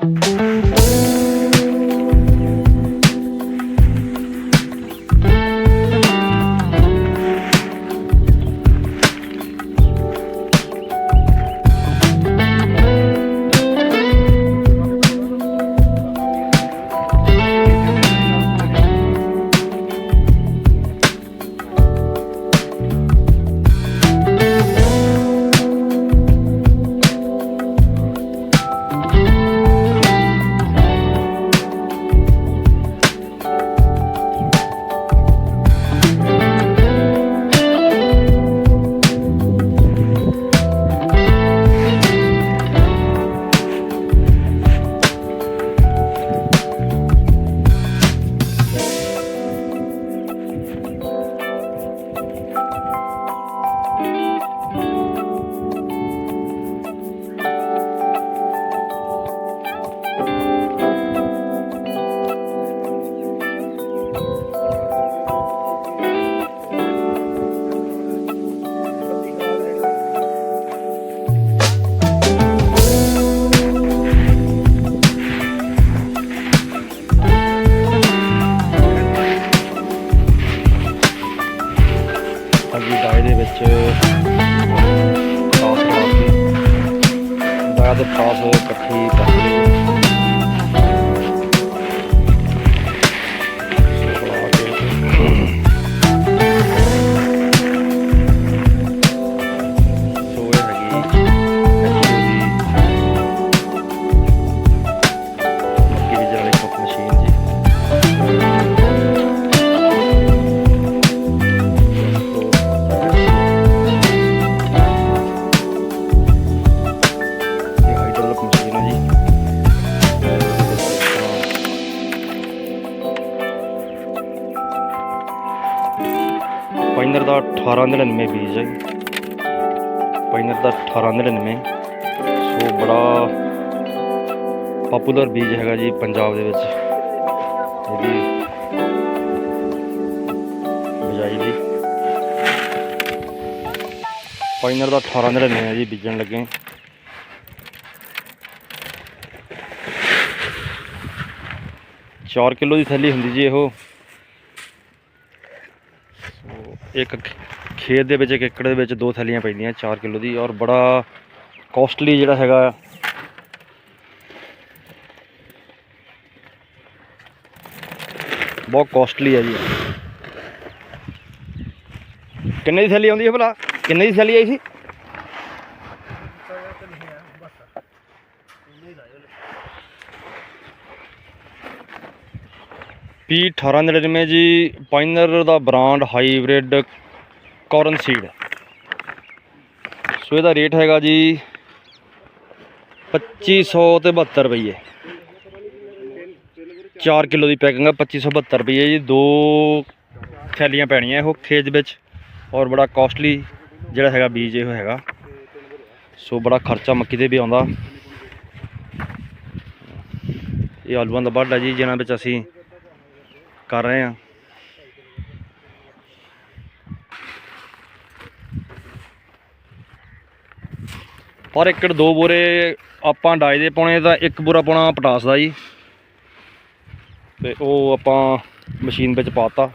ਹਾਂਜੀ ਦਾ 1899 ਬੀਜ ਹੈ ਜੀ। ਪਾਈਨਰ ਦਾ 1899 ਸੋ ਬੜਾ ਪਪੂਲਰ ਬੀਜ ਹੈਗਾ ਜੀ ਪੰਜਾਬ ਦੇ ਵਿੱਚ। ਇਹਦੀ ਬਿਜਾਈ ਦੀ। ਪਾਈਨਰ ਦਾ 1899 ਹੈ ਜੀ, ਬੀਜਣ ਲੱਗੇ ਚਾਰ ਕਿਲੋ ਦੀ ਥੈਲੀ ਹੁੰਦੀ ਜੀ ਇਹੋ ਸੋ ਇੱਕ ਖੇਤ ਦੇ ਵਿੱਚ, ਇੱਕ ਏਕੜ ਦੇ ਵਿੱਚ ਦੋ ਥੈਲੀਆਂ ਪੈਂਦੀਆਂ 4 ਕਿਲੋ ਦੀ, ਔਰ ਬੜਾ ਕੋਸਟਲੀ ਜਿਹੜਾ ਹੈਗਾ। ਬਹੁਤ ਕੋਸਟਲੀ ਹੈ ਜੀ। ਕਿੰਨੇ ਦੀ ਥੈਲੀ ਆਉਂਦੀ ਹੈ ਭਲਾ? ਕਿੰਨੇ ਦੀ ਥੈਲੀ ਆਈ ਸੀ? ਪੀ 1899 ਜੀ ਪਾਈਨਰ ਦਾ brand hybrid corn seed so ਇਹਦਾ ਰੇਟ ਹੈਗਾ ਜੀ 2500 ਤੇ 72 ਰੁਪਏ 4 ਕਿਲੋ ਦੀ ਪੈਕਿੰਗ ਹੈ 2572 ਰੁਪਏ ਜੀ। ਦੋ ਥੈਲੀਆਂ ਪੈਣੀਆਂ ਇਹੋ ਖੇਤ ਵਿੱਚ ਔਰ ਬੜਾ ਕਾਸਟਲੀ ਜਿਹੜਾ ਹੈਗਾ ਬੀਜ ਇਹ ਹੈਗਾ। ਸੋ ਬੜਾ ਖਰਚਾ ਮੱਕੀ ਤੇ ਵੀ ਆਉਂਦਾ। ਇਹ ਆਲੂਆਂ ਦਾ ਵੱਢ ਹੈ ਜੀ ਜਿਹਨਾਂ ਵਿੱਚ ਅਸੀਂ ਕਰ ਰਹੇ ਹਾਂ। ਪਰ ਏਕੜ ਦੋ ਬੋਰੇ ਆਪਾਂ ਡਾਈ ਦੇ ਪਾਉਣੇ ਤਾਂ ਇੱਕ ਬੋਰਾ ਪਾਉਣਾ ਪਟਾਸ ਦਾ ਜੀ। ਤੇ ਉਹ ਆਪਾਂ ਮਸ਼ੀਨ ਵਿੱਚ ਪਾਤਾ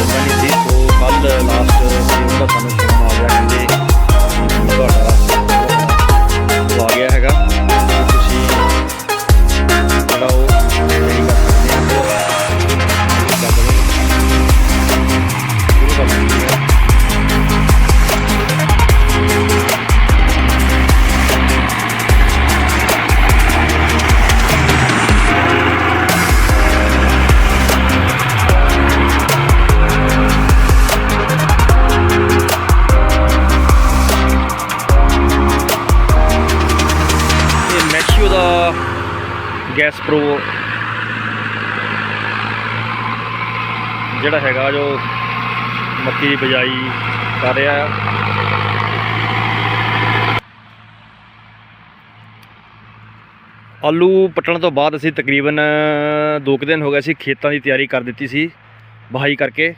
ஜட்ஜ் பண்ணி ஜீப்பு பல்லு லாஸ்ட்டு இவ்வளோ கனெக்ஷன் ਜਿਹੜਾ ਹੈਗਾ ਜੋ ਮੱਕੀ ਦੀ ਬਿਜਾਈ ਕਰ ਰਿਹਾ ਆ। ਆਲੂ ਪੱਟਣ ਤੋਂ ਬਾਅਦ ਅਸੀਂ ਤਕਰੀਬਨ 2 ਦਿਨ ਹੋ ਗਏ ਸੀ ਖੇਤਾਂ ਦੀ ਤਿਆਰੀ ਕਰ ਦਿੱਤੀ ਸੀ ਬਹਾਈ ਕਰਕੇ।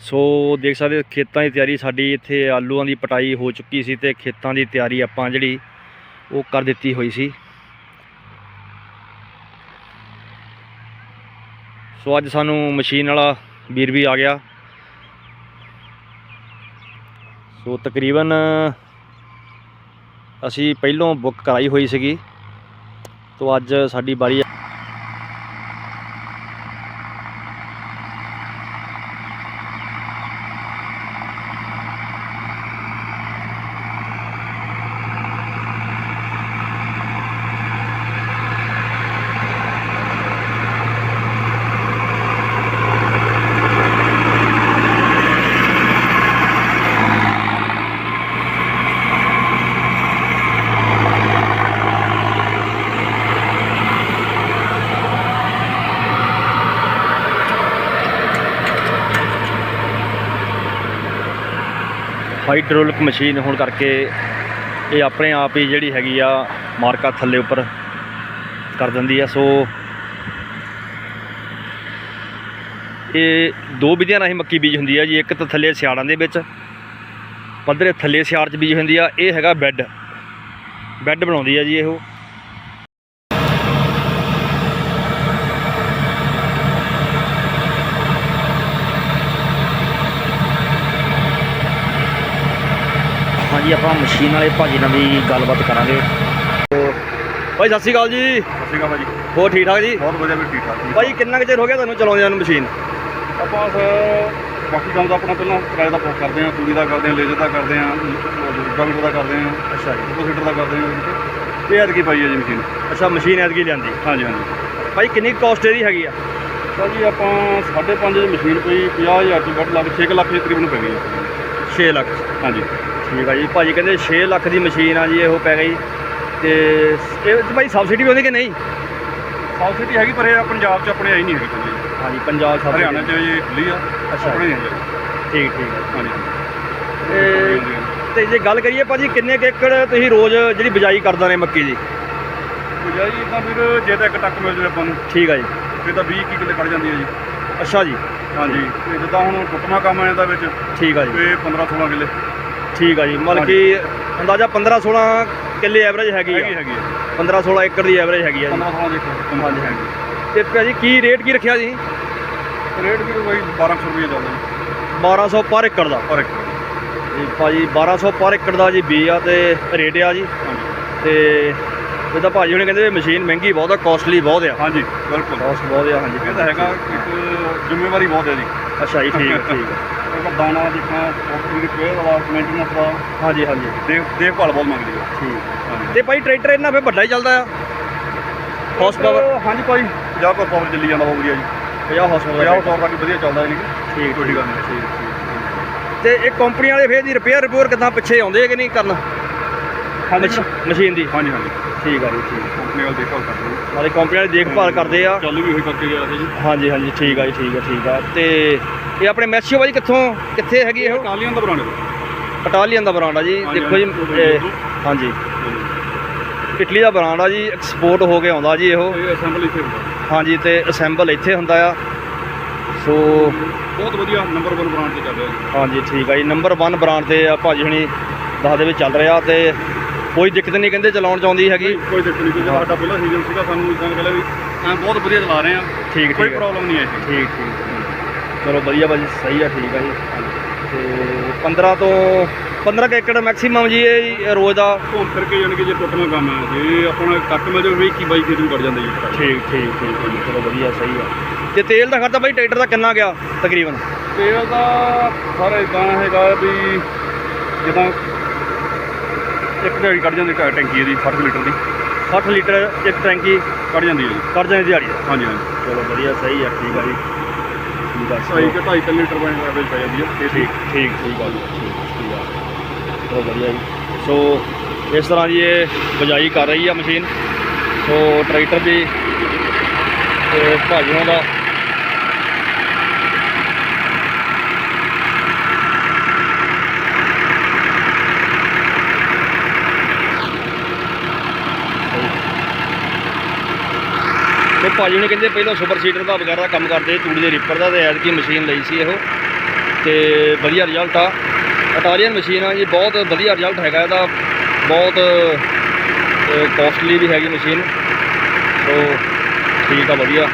ਸੋ ਦੇਖ ਸਕਦੇ ਖੇਤਾਂ ਦੀ ਤਿਆਰੀ ਸਾਡੀ ਇੱਥੇ ਆਲੂਆਂ ਦੀ ਪਟਾਈ ਹੋ ਚੁੱਕੀ ਸੀ ਤੇ ਖੇਤਾਂ ਦੀ ਤਿਆਰੀ ਆਪਾਂ ਜਿਹੜੀ ਉਹ ਕਰ ਦਿੱਤੀ ਹੋਈ ਸੀ। ਸੋ ਅੱਜ ਸਾਨੂੰ ਮਸ਼ੀਨ ਵਾਲਾ ਵੀਰ ਵੀ ਆ ਗਿਆ। ਸੋ ਤਕਰੀਬਨ ਅਸੀਂ ਪਹਿਲੋਂ ਬੁੱਕ ਕਰਾਈ ਹੋਈ ਸੀਗੀ। ਤੋ ਅੱਜ ਸਾਡੀ ਵਾਰੀ ਹਾਈਡ੍ਰੋਲਿਕ ਮਸ਼ੀਨ ਹੋਣ ਕਰਕੇ ਇਹ ਆਪਣੇ ਆਪ ਹੀ ਜਿਹੜੀ ਹੈਗੀ ਆ ਮਾਰਕਾ ਥੱਲੇ ਉੱਪਰ ਕਰ ਦਿੰਦੀ ਆ। ਸੋ ਇਹ ਦੋ ਵਿਧੀਆਂ ਰਾਹੀਂ ਮੱਕੀ ਬੀਜ ਹੁੰਦੀ ਆ ਜੀ। ਇੱਕ ਤਾਂ ਥੱਲੇ ਸਿਆੜਾਂ ਦੇ ਵਿੱਚ, ਪੱਧਰੇ ਥੱਲੇ ਸਿਆੜ 'ਚ ਬੀਜ ਹੁੰਦੀ ਆ। ਇਹ ਹੈਗਾ ਬੈੱਡ। ਬੈੱਡ ਬਣਾਉਂਦੀ ਆ ਜੀ ਇਹੋ। ਹਾਂਜੀ ਆਪਾਂ ਮਸ਼ੀਨ ਵਾਲੇ ਭਾਜੀ ਨਾਲ ਵੀ ਗੱਲਬਾਤ ਕਰਾਂਗੇ। ਭਾਈ ਸਤਿ ਸ਼੍ਰੀ ਅਕਾਲ ਜੀ। ਸਤਿ ਸ਼੍ਰੀ ਅਕਾਲ ਭਾਜੀ। ਹੋਰ ਠੀਕ ਠਾਕ ਜੀ? ਬਹੁਤ ਵਧੀਆ ਵੀ ਠੀਕ ਠਾਕ। ਭਾਈ ਕਿੰਨਾ ਕੁ ਚਿਰ ਹੋ ਗਿਆ ਤੁਹਾਨੂੰ ਚਲਾਉਂਦਿਆਂ ਨੂੰ ਮਸ਼ੀਨ? ਆਪਾਂ ਸਰ ਬਾਕੀ ਕੰਮ ਤਾਂ ਆਪਣਾ ਪਹਿਲਾਂ ਕਿਰਾਏ ਦਾ ਪੋਕ ਕਰਦੇ ਹਾਂ ਤੂੜੀ ਦਾ ਕਰਦੇ ਹਾਂ ਲੇਜ਼ਰ ਦਾ ਕਰਦੇ ਹਾਂ ਡਬਲ ਦਾ ਕਰਦੇ ਹਾਂ ਅੱਛਾ ਜੀ। ਡਿਪੋਜ਼ਿਟਰ ਦਾ ਕਰਦੇ ਹਾਂ। ਤੇ ਐਤਕੀ ਪਾਈ ਹੈ ਜੀ ਮਸ਼ੀਨ। ਅੱਛਾ ਮਸ਼ੀਨ ਐਤਕੀ ਲਿਆਂਦੀ। ਹਾਂਜੀ ਹਾਂਜੀ। ਭਾਈ ਕਿੰਨੀ ਕਾਸਟ ਇਹਦੀ ਹੈਗੀ ਆ? ਤਾਂ ਜੀ ਆਪਾਂ 5.5 ਦੀ ਮਸ਼ੀਨ ਪਈ 50000 ਤੋਂ ਵੱਧ ਲੱਗ 6 ਲੱਖ ਦੇ ਤਕਰੀਬਨ ਪੈ ਗਈ ਹੈ। 6 ਲੱਖ। ਹਾਂਜੀ। ਠੀਕ ਆ ਜੀ। ਭਾਜੀ ਕਹਿੰਦੇ 6 ਲੱਖ ਦੀ ਮਸ਼ੀਨ ਆ ਜੀ ਇਹੋ ਪੈ ਗਈ। ਤੇ ਇਹ 'ਚ ਭਾਈ ਸਬਸਿਡੀ ਵੀ ਆਉਂਦੀ ਕਿ ਨਹੀਂ? ਸਬਸਿਡੀ ਹੈਗੀ ਪਰ ਇਹ ਪੰਜਾਬ 'ਚ ਆਪਣੇ ਆਈ ਨਹੀਂ ਹੈਗੀ ਕੋਈ ਹਾਂਜੀ ਪੰਜਾਬ ਸਬਸਿਡੀ ਹਰਿਆਣਾ 'ਚ ਇਹ ਖੁੱਲੀ ਆ ਅੱਛਾ। ਆਪਣੇ ਨਹੀਂ ਹੈਗੀ ਠੀਕ ਠੀਕ ਹੈ ਹਾਂਜੀ। ਤੇ ਤੇ ਜੇ ਗੱਲ ਕਰੀਏ ਭਾਜੀ ਕਿੰਨੇ ਕੁ ਏਕੜ ਤੁਸੀਂ ਰੋਜ਼ ਜਿਹੜੀ ਬਿਜਾਈ ਕਰਦਾ ਨੇ ਮੱਕੀ ਦੀ? ਜੀ ਜੀ ਤਾਂ ਫਿਰ ਜੇ ਤਾਂ ਇੱਕ ਟੱਕ ਮਿਲ ਜਾਵੇ ਆਪਾਂ ਨੂੰ। ਠੀਕ ਆ ਜੀ। ਫਿਰ ਤਾਂ 20 ਕੀ ਕਿੱਲੇ ਕੱਢ ਜਾਂਦੀ ਹੈ ਜੀ। ਅੱਛਾ ਜੀ। ਹਾਂਜੀ। ਤੇ ਜਿੱਦਾਂ ਹੁਣ ਟੁੱਟਮਾ ਕੰਮ ਆ ਜਾਂਦਾ ਵਿੱਚ ਠੀਕ ਆ ਜੀ। ਤੇ 15 16 ਕਿੱਲੇ। ਠੀਕ ਆ ਜੀ ਮਤਲਬ ਕਿ ਅੰਦਾਜ਼ਾ 15 16 ਕਿੱਲੇ ਐਵਰੇਜ ਹੈਗੀ ਹੈਗੀ ਆ। ਹੈਗੀ 15 16 ਏਕੜ ਦੀ ਐਵਰੇਜ ਹੈਗੀ ਆ 15 16 ਦੇਖੋ ਹਾਂਜੀ। ਜੀ ਤੇ ਭਾਜੀ ਕੀ ਰੇਟ ਕੀ ਰੱਖਿਆ ਜੀ? ਰੇਟ ਵੀ ਕੋਈ 1200 ਰੁਪਏ ਜੀ। 1200 ਪਰ ਏਕੜ ਦਾ। ਪਰ ਇੱਕ ਜੀ ਭਾਜੀ 1200 ਪਰ ਏਕੜ ਦਾ ਜੀ ਬੀ ਆ ਤੇ ਰੇਟ ਆ ਜੀ। ਤੇ ਜਿੱਦਾਂ ਭਾਜੀ ਹੁਣੇ ਕਹਿੰਦੇ ਮਸ਼ੀਨ ਮਹਿੰਗੀ ਬਹੁਤ ਆ ਕਾਸਟਲੀ ਬਹੁਤ ਆ। ਹਾਂਜੀ ਬਿਲਕੁਲ। ਕਾਸਟ ਬਹੁਤ ਆ ਹਾਂਜੀ। ਇਹ ਤਾਂ ਹੈਗਾ ਇੱਕ ਜ਼ਿੰਮੇਵਾਰੀ ਬਹੁਤ ਹੈ ਜੀ ਅੱਛਾ ਜੀ ਠੀਕ ਠੀਕ। ਉਹਦਾ ਦਾਣਾ ਜਿੱਦਾਂ ਪੋਸਟਰੀ ਦੀ ਪੇਅਰ ਵਾਲਾ ਮੇਨਟੇਨੈਂਸ ਦਾ ਹਾਂਜੀ ਹਾਂਜੀ। ਦੇਖ ਦੇਖਭਾਲ ਬਹੁਤ ਮੰਗਦੀ ਹੈ ਠੀਕ। ਹਾਂਜੀ। ਤੇ ਭਾਈ ਟਰੈਕਟਰ ਇਹਨਾਂ ਫੇ ਵੱਡਾ ਹੀ ਚੱਲਦਾ ਆ? ਹਾਰਸ ਪਾਵਰ ਹਾਂਜੀ ਭਾਈ। 50 ਪਰ ਪਾਵਰ ਚੱਲੀ ਜਾਂਦਾ ਬਹੁਤ ਵਧੀਆ ਜੀ। 50 ਹਾਰਸ 50 ਪਾਵਰ ਪਾਵਰ ਕਾਫੀ ਵਧੀਆ ਚੱਲਦਾ ਜੀ। ਠੀਕ ਕੋਈ ਠੀਕ ਗੱਲ ਨਹੀਂ। ਠੀਕ ਤੇ ਇਹ ਕੰਪਨੀ ਵਾਲੇ ਫੇਰ ਦੀ ਰਿਪੇਅਰ ਰਿਪੇਅਰ ਕਿਦਾਂ ਪਿੱਛੇ ਆਉਂਦੇ ਕਿ ਨਹੀਂ ਕਰਨ? ਹਾਂਜੀ ਮਸ਼- ਮਸ਼ੀਨ ਦੀ। ਹਾਂਜੀ ਹਾਂਜੀ। ਠੀਕ ਆ ਜੀ ਠੀਕ। ਕੰਪਨੀ ਵਾਲ ਦੇਖਭਾਲ ਕਰਦੇ ਨਾਲੇ ਕੰਪਨੀ ਵਾਲੇ ਦੇਖਭਾਲ ਕਰਦੇ ਆ। ਚਾਲੂ ਵੀ ਹੋਈ ਕਰਕੇ ਗਿਆ ਸੀ ਜੀ। ਹਾਂਜੀ ਹਾਂਜੀ ਠੀਕ ਆ ਜੀ ਠੀਕ ਆ ਠੀਕ ਆ। ਤੇ ਇਹ ਆਪਣੇ ਮੈਸੀਓ ਭਾਜੀ ਕਿੱਥੋਂ ਕਿੱਥੇ ਹੈਗੀ ਇਹ ਟਾਲੀਆਂ ਦਾ ਬਰਾਂਡੇ ਇਟਾਲੀਅਨ ਦਾ ਬ੍ਰਾਂਡ ਆ ਜੀ। ਦੇਖੋ ਜੀ ਹਾਂਜੀ। ਇਟਲੀ ਦਾ ਬ੍ਰਾਂਡ ਆ ਜੀ ਐਕਸਪੋਰਟ ਹੋ ਕੇ ਆਉਂਦਾ ਜੀ ਇਹੋ। ਅਸੈਂਬਲ ਇੱਥੇ ਹੁੰਦਾ। ਹਾਂਜੀ ਤੇ ਅਸੈਂਬਲ ਇੱਥੇ ਹੁੰਦਾ ਆ। ਸੋ ਬਹੁਤ ਵਧੀਆ ਨੰਬਰ 1 ਬ੍ਰਾਂਡ ਤੇ ਚੱਲ ਰਿਹਾ ਹਾਂਜੀ ਠੀਕ ਆ ਜੀ ਨੰਬਰ 1 ਬ੍ਰਾਂਡ ਤੇ ਆ ਭਾਜੀ ਹੁਣੀ ਦੱਸਦੇ ਵਿੱਚ ਚੱਲ ਰਿਹਾ ਤੇ ਕੋਈ ਦਿੱਕਤ ਨਹੀਂ ਕਹਿੰਦੇ ਚਲਾਉਣ ਚ ਆਉਂਦੀ ਹੈਗੀ ਕੋਈ ਦਿੱਕਤ ਨਹੀਂ ਕਿਉਂਕਿ ਸਾਡਾ ਪਹਿਲਾ ਸੀਜ਼ਨ ਸੀਗਾ ਸਾਨੂੰ ਇਦਾਂ ਕਹਿੰਦਾ ਵੀ ਐਂ ਬਹੁਤ ਵਧੀਆ ਚਲਾ ਰਹੇ ਆ ਠੀਕ ਕੋਈ ਠੀਕ ਆ। ਪ੍ਰੋਬਲਮ ਨਹੀਂ ਆਈ ਠੀਕ ਠੀਕ ਚਲੋ ਵਧੀਆ ਭਾਜੀ ਸਹੀ ਆ ਠੀਕ ਆ ਜੀ। ਤੇ 15 ਤੋਂ 15 ਕੁ ਏਕੜ ਮੈਕਸਿਮਮ ਜੀ ਇਹ ਰੋਜ਼ ਦਾ। ਘੁੰਮ ਫਿਰ ਕੇ ਜਾਣੀ ਕਿ ਜੇ ਟੁੱਟਣਾ ਕੰਮ ਹੈ ਜੇ ਆਪਣਾ ਕੱਟ ਮਿਲ ਜਾਵੇ 21 22 ਖੇਤ ਨੂੰ ਕੱਢ ਜਾਂਦਾ ਜੀ। ਠੀਕ ਠੀਕ ਠੀਕ ਠੀਕ, ਚਲੋ ਵਧੀਆ ਸਹੀ ਆ। ਤੇ ਤੇਲ ਦਾ ਖਰਚਾ ਭਾਈ ਟਰੈਕਟਰ ਦਾ ਕਿੰਨਾ ਗਿਆ ਤਕਰੀਬਨ? ਤੇਲ ਦਾ ਸਾਰਾ ਇਦਾਂ ਹੈਗਾ ਵੀ ਜਿੱਦਾਂ ਇੱਕ ਦਿਹਾੜੀ ਕੱਢ ਜਾਂਦੀ ਟੈ- ਟੈਂਕੀ ਇਹਦੀ 60 ਲੀਟਰ ਦੀ। 60 ਲੀਟਰ ਇੱਕ ਟੈਂਕੀ ਕੱਢ ਜਾਂਦੀ ਹੈ ਜੀ। ਕੱਢ ਜਾਂਦੀ ਦਿਹਾੜੀ। ਦਾ ਹਾਂਜੀ ਹਾਂਜੀ। ਚਲੋ ਵਧੀਆ ਸਹੀ ਆ ਠੀਕ ਆ ਜੀ। ਠੀਕ ਆ ਢਾਈ ਕਿ 2.5 ਲੀਟਰ ਪਾਣੀ ਦਾ ਐਵਰੇਜ ਪੈ ਜਾਂਦੀ ਹੈ। ਇਹ ਠੀਕ। ਠੀਕ ਠੀਕ ਆ ਜੀ ਠੀਕ ਠੀਕ ਆ। ਚਲੋ ਵਧੀਆ ਜੀ। ਸੋ ਇਸ ਤਰ੍ਹਾਂ ਜੀ ਇਹ ਬਜਾਈ ਕਰ ਰਹੀ ਆ ਮਸ਼ੀਨ। ਸੋ ਟਰੈਕਟਰ ਵੀ ਤੇ ਭਾਜੀਆਂ ਦਾ ਤੇ ਭਾਜੀ ਨੇ ਕਹਿੰਦੇ ਪਹਿਲਾਂ ਸੁਪਰ ਸੀਡਰ ਦਾ ਵਗੈਰਾ ਕੰਮ ਕਰਦੇ ਤੂੜੀ ਦੇ ਰਿਪਰ ਦਾ ਤੇ ਐਤਕੀ ਮਸ਼ੀਨ ਲਈ ਸੀ ਇਹੋ। ਤੇ ਵਧੀਆ ਰਿਜ਼ਲਟ ਆ। ਅਟਾਰੀਅਨ ਮਸ਼ੀਨ ਆ ਜੀ, ਬਹੁਤ ਵਧੀਆ ਰਿਜ਼ਲਟ ਹੈਗਾ ਇਹਦਾ। ਬਹੁਤ ਕੋਸਟਲੀ ਵੀ ਹੈਗੀ ਮਸ਼ੀਨ ਸੋ, ਠੀਕ ਆ, ਵਧੀਆ।